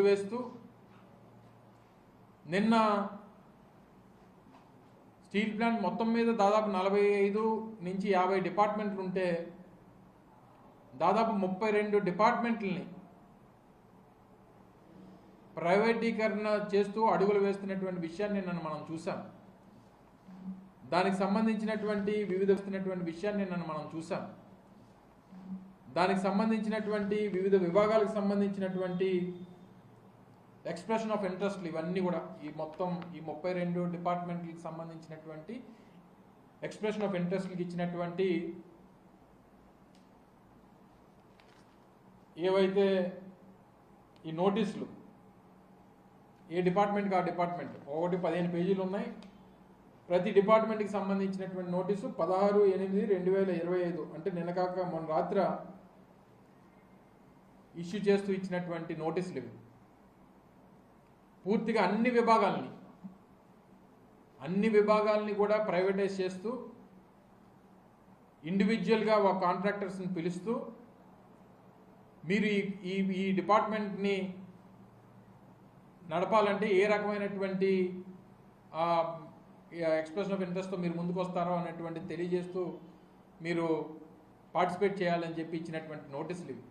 వేస్తూ నిన్న steel plant మొత్తం మీద దాదాపు నలభై ఐదు నుంచి యాభై డిపార్ట్మెంట్లు ఉంటే దాదాపు ముప్పై రెండు డిపార్ట్మెంట్లని ప్రైవేటీకరణ చేస్తూ అడుగులు వేస్తున్నటువంటి విషయాన్ని నిన్న మనం చూసాం దానికి సంబంధించినటువంటి వివిధ వస్తున్నటువంటి విషయాన్ని నిన్న మనం చూసాం దానికి సంబంధించినటువంటి వివిధ విభాగాలకు సంబంధించినటువంటి ఎక్స్ప్రెషన్ ఆఫ్ ఇంట్రెస్ట్లు ఇవన్నీ కూడా ఈ మొత్తం ఈ ముప్పై రెండు డిపార్ట్మెంట్లకు సంబంధించినటువంటి ఎక్స్ప్రెషన్ ఆఫ్ ఇంట్రెస్ట్కి ఇచ్చినటువంటి ఏవైతే ఈ నోటీసులు ఏ డిపార్ట్మెంట్కి ఆ డిపార్ట్మెంట్? ఒకటి పదిహేను పేజీలు ఉన్నాయి. ప్రతి డిపార్ట్మెంట్కి సంబంధించినటువంటి నోటీసు పదహారు ఎనిమిది రెండు వేల ఇరవై ఐదు అంటే నిన్న కాక మొన్న రాత్ర ఇష్యూ చేస్తూ ఇచ్చినటువంటి నోటీసులు ఇవి. పూర్తిగా అన్ని విభాగాల్ని అన్ని విభాగాల్ని కూడా ప్రైవేటైజ్ చేస్తూ ఇండివిజువల్గా ఒక కాంట్రాక్టర్స్ని పిలుస్తూ మీరు ఈ ఈ డిపార్ట్మెంట్ని నడపాలంటే ఏ రకమైనటువంటి ఎక్స్ప్రెషన్ ఆఫ్ ఇంట్రెస్ట్తో మీరు ముందుకు వస్తారో అనేటువంటి తెలియజేస్తూ మీరు పార్టిసిపేట్ చేయాలని చెప్పి ఇచ్చినటువంటి నోటీసులు ఇవి.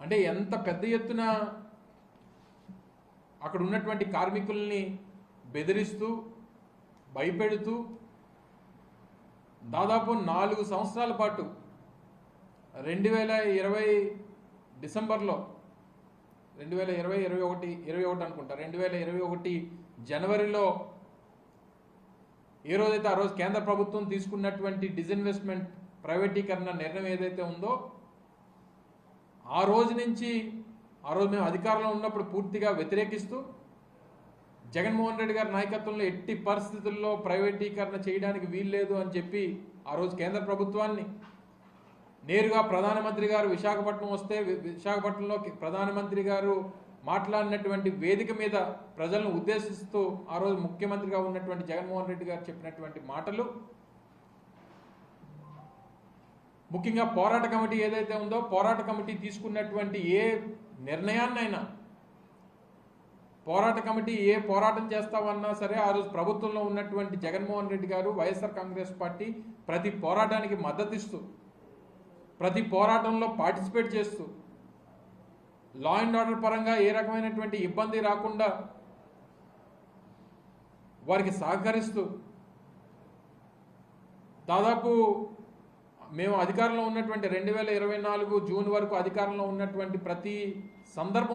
అంటే ఎంత పెద్ద ఎత్తున అక్కడ ఉన్నటువంటి కార్మికుల్ని బెదిరిస్తూ భయపెడుతూ దాదాపు నాలుగు సంవత్సరాల పాటు రెండు వేల ఇరవై డిసెంబర్లో రెండు వేల ఇరవై ఇరవై ఒకటి ఇరవై ఒకటి అనుకుంటా రెండు వేల ఇరవై ఒకటి జనవరిలో ఏ రోజైతే ఆ రోజు కేంద్ర ప్రభుత్వం తీసుకున్నటువంటి డిజిన్వెస్ట్మెంట్ ప్రైవేటీకరణ నిర్ణయం ఏదైతే ఉందో ఆ రోజు నుంచి ఆ రోజు మేము అధికారంలో ఉన్నప్పుడు పూర్తిగా వ్యతిరేకిస్తూ జగన్మోహన్ రెడ్డి గారి నాయకత్వంలో ఎట్టి పరిస్థితుల్లో ప్రైవేటీకరణ చేయడానికి వీల్లేదు అని చెప్పి ఆ రోజు కేంద్ర ప్రభుత్వాన్ని నేరుగా ప్రధానమంత్రి గారు విశాఖపట్నం వస్తే విశాఖపట్నంలో ప్రధానమంత్రి గారు మాట్లాడినటువంటి వేదిక మీద ప్రజలను ఉద్దేశిస్తూ ఆ రోజు ముఖ్యమంత్రిగా ఉన్నటువంటి జగన్మోహన్ రెడ్డి గారు చెప్పినటువంటి మాటలు ముఖ్యంగా పోరాట కమిటీ ఏదైతే ఉందో పోరాట కమిటీ తీసుకున్నటువంటి ఏ నిర్ణయాన్నైనా పోరాట కమిటీ ఏ పోరాటం చేస్తామన్నా సరే ఆ రోజు ప్రభుత్వంలో ఉన్నటువంటి జగన్మోహన్ రెడ్డి గారు వైఎస్ఆర్ కాంగ్రెస్ పార్టీ ప్రతి పోరాటానికి మద్దతిస్తూ ప్రతి పోరాటంలో పార్టిసిపేట్ చేస్తూ లా అండ్ ఆర్డర్ పరంగా ఏ రకమైనటువంటి ఇబ్బంది రాకుండా వారికి సహకరిస్తూ దాదాపు మేము అధికారంలో ఉన్నటువంటి రెండు వేల ఇరవై నాలుగు జూన్ వరకు అధికారంలో ఉన్నటువంటి ప్రతి సందర్భం